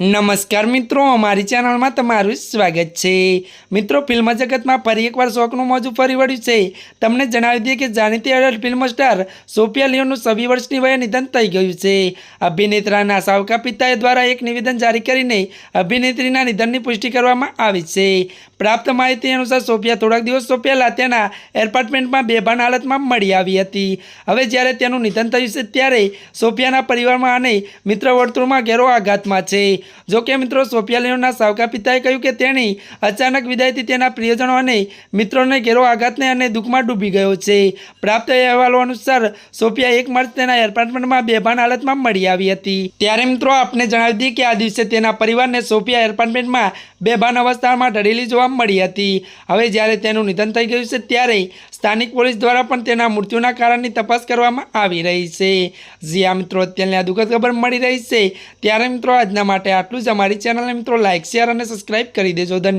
નમસ્કાર મિત્રો, અમારી ચેનલમાં તમારું સ્વાગત છે. મિત્રો, ફિલ્મ જગતમાં ફરી એકવાર શોખનું મોજું ફરી વળ્યું છે. તમને જણાવી દઈએ કે જાણીતી અડલ્ટ ફિલ્મ સ્ટાર સોફિયા લિયોનનું છવ્વી વર્ષની વયે નિધન થઈ ગયું છે. અભિનેત્રાના સાવકા પિતાએ દ્વારા એક નિવેદન જારી કરીને અભિનેત્રીના નિધનની પુષ્ટિ કરવામાં આવી છે. પ્રાપ્ત માહિતી અનુસાર સોફિયા થોડાક દિવસો પહેલાં તેના એપાર્ટમેન્ટમાં બેભાન હાલતમાં મળી આવી હતી. હવે જ્યારે તેનું નિધન થયું છે, ત્યારે સોફિયાના પરિવારમાં અને મિત્ર વર્તુળમાં ઘેરો આઘાતમાં છે. જો કે મિત્રો સોફિયા સાવકા પિતાએ કહ્યું કે તેની અચાનક વિદાયથી તેના પ્રિયજનો અને મિત્રોને ઘેરો આઘાતને અને દુઃખમાં ડૂબી ગયો છે. પ્રાપ્ત અહેવાલો અનુસાર સોફિયા એક માર્ચ તેના એપાર્ટમેન્ટમાં બેભાન હાલતમાં મળી આવી હતી. ત્યારે મિત્રો આપને જણાવી દઈએ કે આ દિવસે તેના પરિવારને સોફિયા એપાર્ટમેન્ટમાં બેભાન અવસ્થામાં ઢળેલી જોવા મળી હતી. હવે જ્યારે તેનું નિધન થઈ ગયું છે ત્યારે સ્થાનિક પોલીસ દ્વારા પણ તેના મૃત્યુના કારણની તપાસ કરવામાં આવી રહી છે. જી આ મિત્રો, અત્યારની આ દુઃખદ ખબર મળી રહી છે. ત્યારે મિત્રો, આજના માટે આટલું જ. અમારી ચેનલને મિત્રો લાઇક શેર અને સબસ્ક્રાઇબ કરી દેજો. ધન્યવાદ.